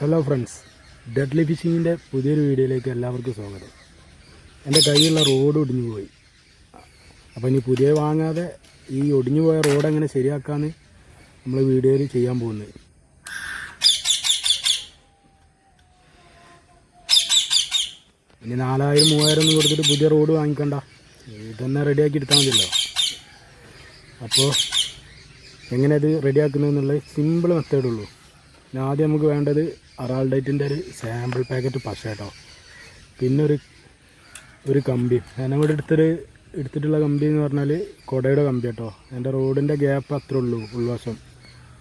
Hello friends deadly ഫിഷിങ്ങിന്റെ പുതിയൊരു വീഡിയോയിലേക്ക് എല്ലാവർക്കും സ്വാഗതം. എന്റെ കയ്യിലുള്ള റോഡ് ഒടിഞ്ഞു പോയി. അപ്പോൾ ഇനി പുതിയ വാങ്ങാതെ ഈ ഒടിഞ്ഞു പോയ റോഡ് എങ്ങനെ ശരിയാക്കാമെന്ന് നമ്മൾ വീഡിയോയിൽ ചെയ്യാൻ പോകുന്നത്. ഇനി നാലായിരം മൂവായിരം ഒന്നും കൊടുത്തിട്ട് പുതിയ റോഡ് വാങ്ങിക്കണ്ട. ഇതന്നെ റെഡിയാക്കി എടുത്താൽ മതിയല്ലോ. അപ്പോൾ എങ്ങനെ ഇത് റെഡിയാക്കുന്നതെന്നുള്ള സിമ്പിൾ മെത്തേഡ് ഉള്ളൂ. പിന്നെ ആദ്യം നമുക്ക് വേണ്ടത് അറാൾഡൈറ്റിന്റെ ഒരു സാമ്പിൾ പാക്കറ്റ് പശ കേട്ടോ. പിന്നെ ഒരു ഒരു കമ്പി. ഞാൻ ഇവിടെ എടുത്തൊരു എടുത്തിട്ടുള്ള കമ്പി എന്ന് പറഞ്ഞാൽ കുടയുടെ കമ്പി കേട്ടോ. എന്റെ റോഡിന്റെ ഗ്യാപ്പ് അത്രേ ഉള്ളൂ ഉൾവശം.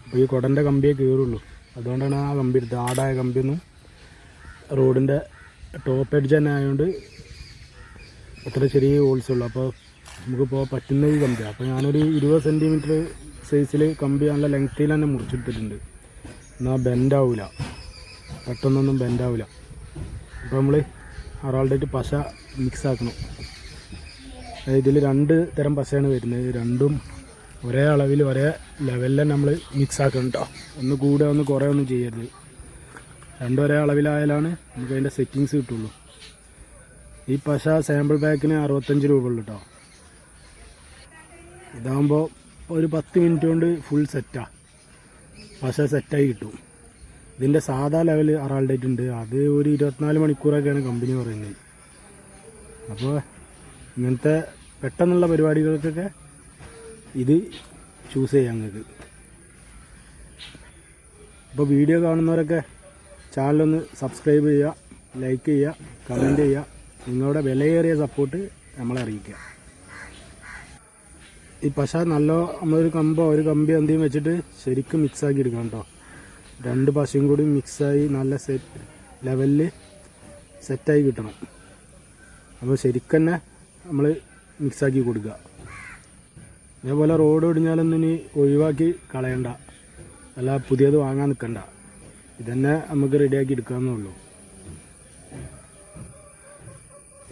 അപ്പോൾ ഈ കുടന്റെ കമ്പിയേ കയറുള്ളൂ അതുകൊണ്ടാണ് ആ കമ്പി എടുത്തത്. ആടായ കമ്പിയൊന്നും റോഡിന്റെ ടോപ്പ് എഡ്ജ് തന്നെ ആയതുകൊണ്ട് അത്ര ചെറിയ ഹോൾസ് ഉള്ളൂ. അപ്പോൾ നമുക്കിപ്പോൾ പറ്റുന്ന ഈ കമ്പി അപ്പോൾ ഞാനൊരു ഇരുപത് സെന്റിമീറ്റർ സൈസിൽ കമ്പി നല്ല ലെങ്ത്തിൽ തന്നെ മുറിച്ചെടുത്തിട്ടുണ്ട് എന്നാൽ ബെൻഡാവില്ല പെട്ടെന്നൊന്നും ബെൻഡാവില്ല അപ്പോൾ നമ്മൾ അറാൾഡായിട്ട് പശ മിക്സ് ആക്കണം. ഇതിൽ രണ്ട് തരം പശയാണ് വരുന്നത്. രണ്ടും ഒരേ അളവിൽ ഒരേ ലെവലിൽ നമ്മൾ മിക്സ് ആക്കണം കേട്ടോ ഒന്ന് കൂടെ ഒന്ന് കുറേ ഒന്നും ചെയ്യരുത്. രണ്ടും ഒരേ അളവിലായാലാണ് നമുക്ക് അതിന്റെ സെറ്റിങ്സ് കിട്ടുള്ളൂ. ഈ പശ സാമ്പിൾ പാക്കിന് അറുപത്തഞ്ച് രൂപ ഉള്ളു കേട്ടോ ഇതാകുമ്പോൾ ഒരു പത്ത് മിനിറ്റ് കൊണ്ട് ഫുൾ സെറ്റാണ് പശ സെറ്റായി കിട്ടും. ഇതിന്റെ സാധാ ലെവൽ അറാൾഡേറ്റ് ഉണ്ട്. അത് ഒരു ഇരുപത്തിനാല് മണിക്കൂറൊക്കെയാണ് കമ്പനി പറയുന്നത്. അപ്പോൾ ഇങ്ങനത്തെ പെട്ടെന്നുള്ള പരിപാടികൾക്കൊക്കെ ഇത് ചൂസ് ചെയ്യാം നിങ്ങൾക്ക് അപ്പോൾ വീഡിയോ കാണുന്നവരൊക്കെ ചാനലൊന്ന് സബ്സ്ക്രൈബ് ചെയ്യുക ലൈക്ക് ചെയ്യുക കമന്റ് ചെയ്യുക. നിങ്ങളുടെ വിലയേറിയ സപ്പോർട്ട് നമ്മളെ അറിയിക്കുക. ഈ പശ നല്ല നമ്മളൊരു കമ്പോ ഒരു കമ്പി എന്തെങ്കിലും വെച്ചിട്ട് ശരിക്കും മിക്സ് ആക്കി എടുക്കണം കേട്ടോ. രണ്ട് പശയും കൂടി മിക്സായി നല്ല സെറ്റ് ലെവലിൽ സെറ്റായി കിട്ടണം. അപ്പോൾ ശരിക്കും തന്നെ നമ്മൾ മിക്സാക്കി കൊടുക്കുക. അതേപോലെ റോഡ് ഒടിഞ്ഞാലൊന്നും ഇനി ഒഴിവാക്കി കളയണ്ട. അല്ല പുതിയത് വാങ്ങാൻ നിൽക്കണ്ട. ഇതന്നെ നമുക്ക് റെഡിയാക്കി എടുക്കാമെന്നേ ഉള്ളൂ.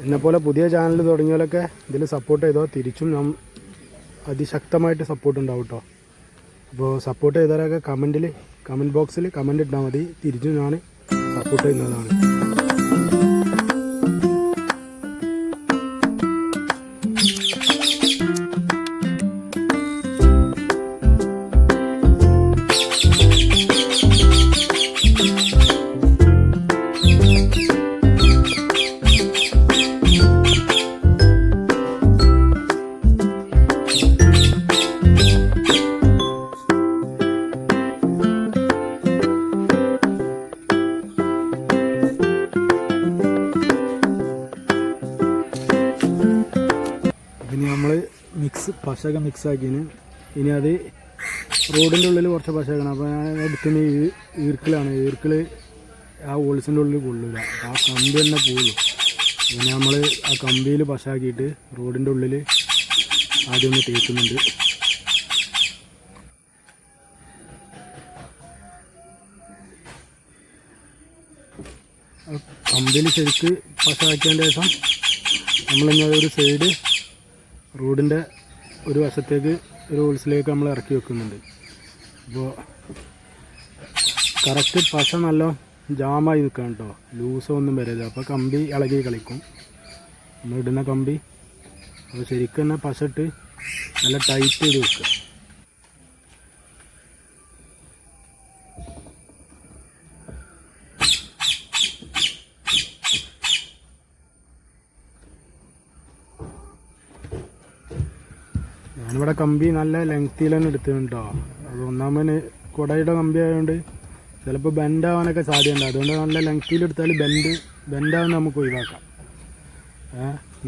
എന്നെപ്പോലെ പുതിയ ചാനൽ തുടങ്ങിയവരൊക്കെ ഇതിൽ സപ്പോർട്ട് ചെയ്തോ തിരിച്ചും അതിശക്തമായിട്ട് സപ്പോർട്ട് ഉണ്ടാവും കേട്ടോ അപ്പോൾ സപ്പോർട്ട് ചെയ്തവരൊക്കെ കമന്റിൽ കമന്റ് ബോക്സിൽ കമന്റ് ഇട്ടാൽ മതി. തിരിച്ചു ഞാൻ സപ്പോർട്ട് ചെയ്യുന്നതാണ്. പശക മിക്സ് ആക്കിന്. ഇനി അത് റോഡിന്റെ ഉള്ളിൽ കുറച്ച് പശകണം. അപ്പോൾ ഞാൻ എടുക്കുന്ന ഈർക്കിലാണ്. ഈർക്കിൾ ആ ഓൾസിന്റെ ഉള്ളിൽ കൊള്ളില്ല ആ കമ്പി തന്നെ പോകുള്ളൂ പിന്നെ നമ്മൾ ആ കമ്പിയിൽ പശാക്കിയിട്ട് റോഡിന്റെ ഉള്ളിൽ ആദ്യം ഒന്ന് തേക്കുന്നുണ്ട്. കമ്പിയിൽ ശരിക്ക് പശാക്കിയതിന്റെ ശേഷം നമ്മളിങ്ങനെ ഒരു സൈഡ് റോഡിന്റെ ഒരു വശത്തേക്ക് ഒരു ഹോൾസിലേക്ക് നമ്മൾ ഇറക്കി വെക്കുന്നുണ്ട്. അപ്പോൾ കറക്റ്റ് പശ നല്ല ജാമായി നിൽക്കണം കേട്ടോ ലൂസോ ഒന്നും വരരുത്. അപ്പോൾ കമ്പി ഇളകി കളിക്കും. നമ്മൾ ഇടുന്ന കമ്പി. അപ്പോൾ ശരിക്കും തന്നെ പശ ഇട്ട് നല്ല ടൈറ്റ് ചെയ്ത് വെക്കുക. ഞാനിവിടെ കമ്പി നല്ല ലെങ്തിയിൽ തന്നെ എടുത്തിട്ടുണ്ട് അത് ഒന്നാമത് കുടയുടെ കമ്പി ആയതുകൊണ്ട് ചിലപ്പോൾ ബെൻഡ് ആവാനൊക്കെ സാധ്യതയുണ്ട്. അതുകൊണ്ട് നല്ല ലെങ്തിയിൽ എടുത്താൽ ബെൻഡ് ബെൻഡാവുന്ന നമുക്ക് ഒഴിവാക്കാം.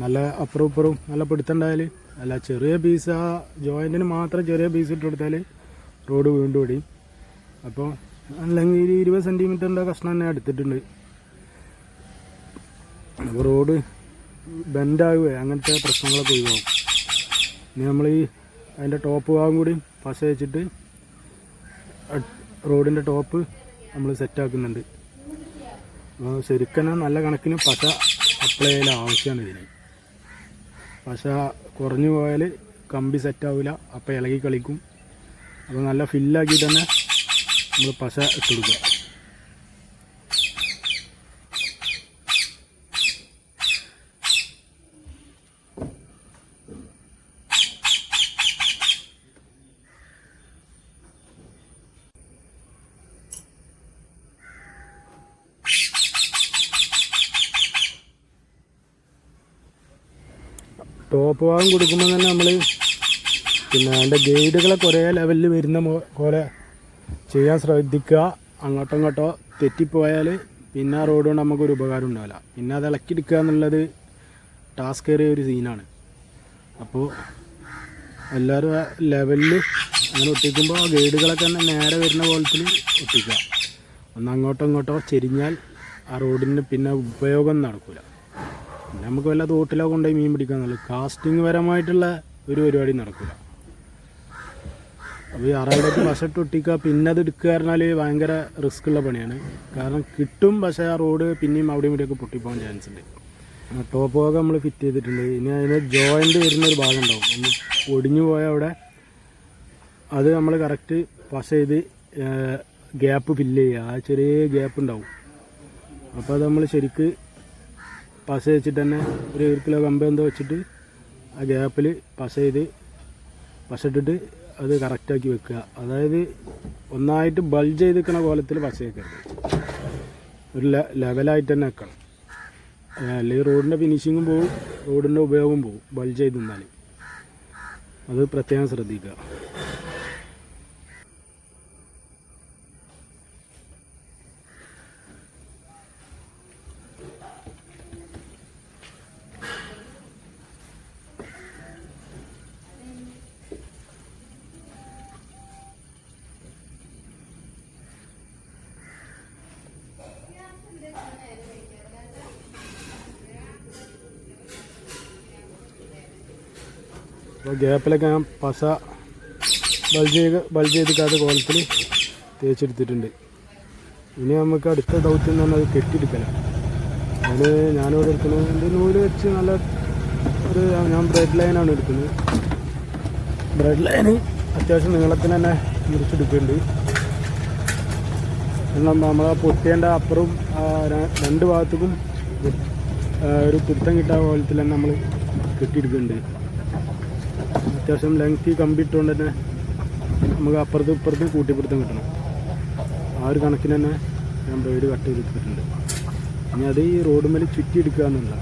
നല്ല അപ്പുറം ഇപ്പുറവും നല്ല പിടുത്തുണ്ടായാൽ അല്ല ചെറിയ പീസ് ആ ജോയിന്റിന് മാത്രം ചെറിയ പീസ് ഇട്ട് കൊടുത്താൽ റോഡ് വീണ്ടും ഓടിയും. അപ്പോൾ അല്ലെങ്കിൽ ഒരു ഇരുപത് സെന്റിമീറ്ററിന്റെ കഷ്ണം തന്നെ എടുത്തിട്ടുണ്ട്. അപ്പോൾ റോഡ് ബെൻഡാവുകയോ അങ്ങനത്തെ പ്രശ്നങ്ങളൊക്കെ ഒഴിവാകും ഇനി നമ്മൾ ഈ അതിന്റെ ടോപ്പ് ഭാഗം കൂടി പശ വെച്ചിട്ട് റോഡിന്റെ ടോപ്പ് നമ്മൾ സെറ്റാക്കുന്നുണ്ട് ശരിക്കും നല്ല കണക്കിന് പശ അപ്ലൈ ചെയ്യാൻ ആവശ്യമാണ് ഇതിന്. പശ കുറഞ്ഞു പോയാൽ കമ്പി സെറ്റാവില്ല അപ്പോൾ ഇളകി കളിക്കും. അപ്പോൾ നല്ല ഫില്ലാക്കി തന്നെ നമ്മൾ പശ ഇട്ട് ടോപ്പ് ഭാഗം കൊടുക്കുമ്പോൾ തന്നെ നമ്മൾ പിന്നെ അതിന്റെ ഗൈഡുകളൊക്കെ ഒരേ ലെവലിൽ വരുന്ന പോലെ ചെയ്യാൻ ശ്രദ്ധിക്കുക. അങ്ങോട്ടോ ഇങ്ങോട്ടോ തെറ്റിപ്പോയാൽ പിന്നെ ആ റോഡ് കൊണ്ട് നമുക്കൊരു ഉപകാരം ഉണ്ടാവില്ല. പിന്നെ അത് ഇളക്കിയെടുക്കുക എന്നുള്ളത് ടാസ്ക് ഏറിയ ഒരു സീനാണ് അപ്പോൾ എല്ലാവരും ലെവലിൽ അങ്ങനെ ഒട്ടിക്കുമ്പോൾ ആ ഗൈഡുകളൊക്കെ തന്നെ നേരെ വരുന്ന പോലത്തിൽ ഒട്ടിക്കുക. ഒന്ന് അങ്ങോട്ടോ ഇങ്ങോട്ടോ ചെരിഞ്ഞാൽ ആ റോഡിന് പിന്നെ ഉപയോഗം നടക്കില്ല പിന്നെ നമുക്ക് വല്ല തോട്ടിലോ കൊണ്ടുപോയി മീൻ പിടിക്കാന്നുള്ളൂ കാസ്റ്റിംഗ് പരമായിട്ടുള്ള ഒരു പരിപാടി നടക്കില്ല. അപ്പോൾ ഈ അറയിലേക്ക് വശത്ത് ഒട്ടിക്കുക പിന്നെ അത് എടുക്കുക പറഞ്ഞാൽ ഭയങ്കര റിസ്ക് ഉള്ള പണിയാണ്. കാരണം കിട്ടും പക്ഷേ ആ റോഡ് പിന്നെയും അവിടെയും ഇവിടെയൊക്കെ പൊട്ടിപ്പോകാൻ ചാൻസ് ഉണ്ട്. ടോപ്പ് ഭാഗം നമ്മൾ ഫിറ്റ് ചെയ്തിട്ടുണ്ട്. ഇനി അതിന് ജോയിന്റ് വരുന്ന ഒരു ഭാഗം ഉണ്ടാവും. ഒന്ന് ഒടിഞ്ഞു പോയ അവിടെ അത് നമ്മൾ കറക്റ്റ് പശ ചെയ്ത് ഗ്യാപ്പ് ഫില്ല് ചെയ്യുക. ആ ചെറിയ ഗ്യാപ്പ് ഉണ്ടാവും. അപ്പോൾ അത് നമ്മൾ ശരിക്ക് പശ വെച്ചിട്ട് തന്നെ ഒരു ഒരു കിലോ കമ്പ് എന്തോ വെച്ചിട്ട് ആ ഗ്യാപ്പിൽ പസ ചെയ്ത് പശ ഇട്ടിട്ട് അത് കറക്റ്റാക്കി വെക്കുക. അതായത് ഒന്നായിട്ട് ബൾജ് ചെയ്ത് നിൽക്കുന്ന കോലത്തിൽ പശ വെക്കരുത് ഒരു ലെവലായിട്ട് തന്നെ വെക്കണം. അല്ലെങ്കിൽ റോഡിന്റെ ഫിനിഷിങ്ങും പോവും റോഡിന്റെ ഉപയോഗം പോവും ബൾജ് ചെയ്ത് നിന്നാൽ അത് പ്രത്യേകം ശ്രദ്ധിക്കുക. അപ്പോൾ ഗ്യാപ്പിലൊക്കെ ഞാൻ പശ ബൾജ് ചെയ്ത് ബൾജ് ചെയ്തിക്കാത്ത കോലത്തിൽ തേച്ചെടുത്തിട്ടുണ്ട്. ഇനി നമുക്ക് അടുത്ത ദൗത്യം എന്ന് അത് കെട്ടിയെടുക്കണം അതിന് ഞാനിവിടെ എടുക്കുന്നത് എന്റെ നൂൽ വെച്ച് നല്ല ഒരു ഞാൻ ബ്രെഡ് ലൈനാണ് എടുക്കുന്നത്. ബ്രെഡ് ലൈന് അത്യാവശ്യം നീളത്തിന് തന്നെ മുറിച്ചെടുക്കുന്നുണ്ട്. എന്നാൽ നമ്മൾ ആ പൊട്ടിയേണ്ട അപ്പുറവും ആ രണ്ട് ഭാഗത്തേക്കും ഒരു പിടുത്തം കിട്ടാൻ കോലത്തിൽ തന്നെ നമ്മൾ കെട്ടിയെടുക്കുന്നുണ്ട്. അത്യാവശ്യം ലെങ്ത്തി കമ്പി ഇട്ടുകൊണ്ട് തന്നെ നമുക്ക് അപ്പുറത്തും ഇപ്പുറത്തും കൂട്ടിപ്പിടുത്തം കിട്ടണം. ആ ഒരു കണക്കിന് തന്നെ ഞാൻ ബ്ലേഡ് കട്ട് ചെയ്തിട്ടുണ്ട് ഇനി അത് ഈ റോഡ് മേലെ ചുറ്റി എടുക്കുക എന്നുള്ള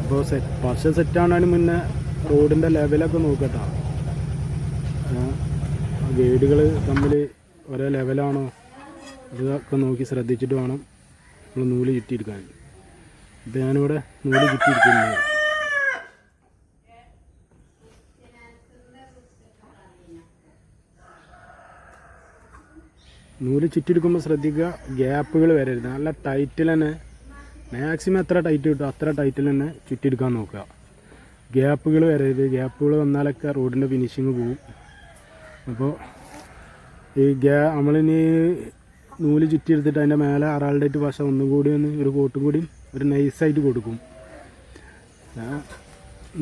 അപ്പോൾ സെറ്റ് പശ സെറ്റാണതിന് മുന്നേ റോഡിന്റെ ലെവലൊക്കെ നോക്കട്ടോ ഗൈഡുകൾ തമ്മിൽ ഒരേ ലെവലാണോ അതൊക്കെ നോക്കി ശ്രദ്ധിച്ചിട്ട് വേണം നമ്മൾ നൂൽ ചുറ്റിയെടുക്കാൻ ഇപ്പം ഞാനിവിടെ നൂൽ ചുറ്റിയെടുക്കുന്നത് നൂൽ ചുറ്റിയെടുക്കുമ്പോൾ ശ്രദ്ധിക്കുക. ഗ്യാപ്പുകൾ വരരുത്. നല്ല ടൈറ്റിൽ തന്നെ. മാക്സിമം എത്ര ടൈറ്റ് കിട്ടും അത്ര ടൈറ്റിൽ തന്നെ ചുറ്റിയെടുക്കാൻ നോക്കുക. ഗ്യാപ്പുകൾ വരരുത്. ഗ്യാപ്പുകൾ വന്നാലൊക്കെ റോഡിന്റെ ഫിനിഷിങ് പോവും. അപ്പോൾ ഈ ഗ്യാ നമ്മളിനി നൂൽ ചുറ്റിയെടുത്തിട്ട് അതിന്റെ മേലെ അറാൾഡേറ്റ് പശ ഒന്നും കൂടി ഒന്ന് ഒരു കോട്ടും കൂടി ഒരു നൈസായിട്ട് കൊടുക്കും.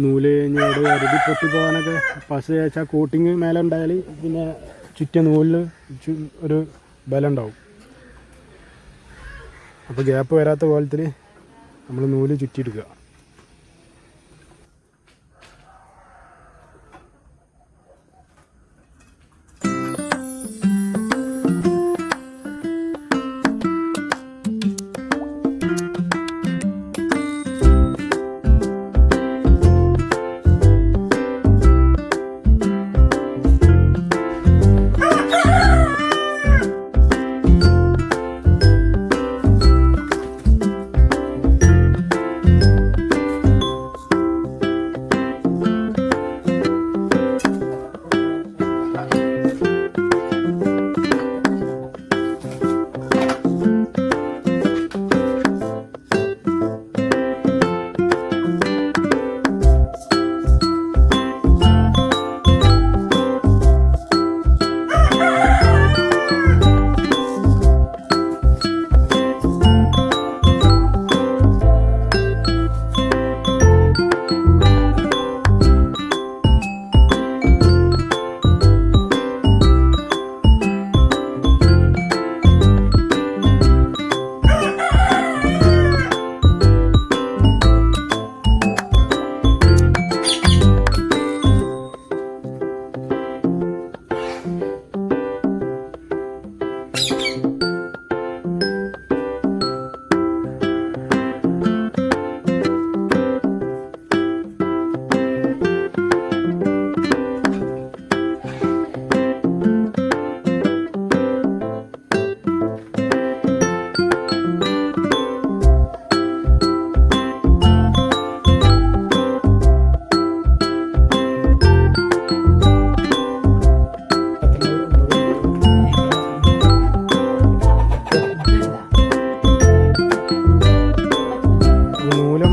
നൂൽ കഴിഞ്ഞ് അരുതി പൊട്ടി പോകാനൊക്കെ പശ കോട്ടിങ് മേലെ ഉണ്ടായാൽ പിന്നെ ചുറ്റിയ നൂലിൽ ഒരു ബലം ഉണ്ടാവും അപ്പോൾ ഗ്യാപ്പ് വരാത്ത കോലത്തിൽ നമ്മൾ നൂൽ ചുറ്റിയെടുക്കുക.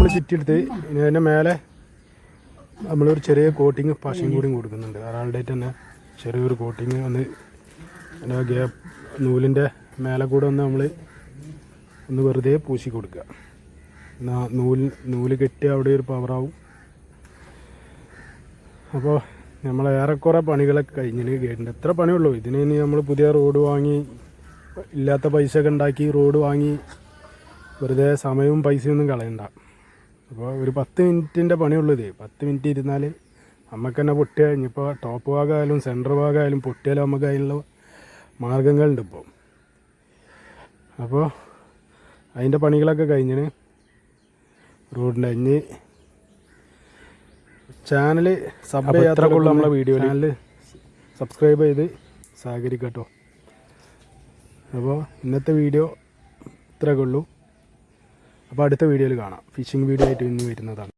ഷീറ്റ് ചുറ്റിയെടുത്ത് ഇനി അതിന്റെ മേലെ നമ്മളൊരു ചെറിയ കോട്ടിങ് പശയും കൂടി കൊടുക്കുന്നുണ്ട്. ഒരാളുടെ തന്നെ ചെറിയൊരു കോട്ടിങ് ഒന്ന് അതിന്റെ ഗ്യാപ്പ് നൂലിന്റെ മേലെ കൂടെ ഒന്ന് നമ്മൾ ഒന്ന് വെറുതെ പൂശി കൊടുക്കുക. എന്നാ നൂൽ നൂൽ കെട്ടി അവിടെ ഒരു പവറാവും അപ്പോൾ നമ്മൾ ഏറെക്കുറെ പണികളൊക്കെ കഴിഞ്ഞിന് ഗേറ്റിന്റെ എത്ര പണിയുള്ളൂ? ഇതിന് ഇനി നമ്മൾ പുതിയ റോഡ് വാങ്ങി ഇല്ലാത്ത പൈസ ഒക്കെ ഉണ്ടാക്കി റോഡ് വാങ്ങി വെറുതെ സമയവും പൈസയൊന്നും കളയണ്ട. അപ്പോൾ ഒരു പത്ത് മിനിറ്റിന്റെ പണിയുള്ളൂ ഇത്. പത്ത് മിനിറ്റ് ഇരുന്നാൽ നമുക്ക് തന്നെ പൊട്ടിയ ഇനിയിപ്പോൾ ടോപ്പ് ഭാഗമായാലും സെന്റർ ഭാഗമായാലും പൊട്ടിയാലും നമുക്ക് അതിനുള്ള മാർഗങ്ങളുണ്ട് ഇപ്പോൾ അപ്പോൾ അതിന്റെ പണികളൊക്കെ കഴിഞ്ഞിന് റോഡിന്റെ ഇനി ചാനൽ സബ് ചെയ്യാത്തുള്ള നമ്മളെ വീഡിയോ ചാനൽ സബ്സ്ക്രൈബ് ചെയ്ത് സഹകരിക്കട്ടോ. അപ്പോൾ ഇന്നത്തെ വീഡിയോ ഇത്രയൊക്കെ ഉള്ളൂ. അപ്പോൾ അടുത്ത വീഡിയോയിൽ കാണാം. ഫിഷിംഗ് വീഡിയോ ആയിട്ട് ഇന്ന് വരുന്നതാണ്.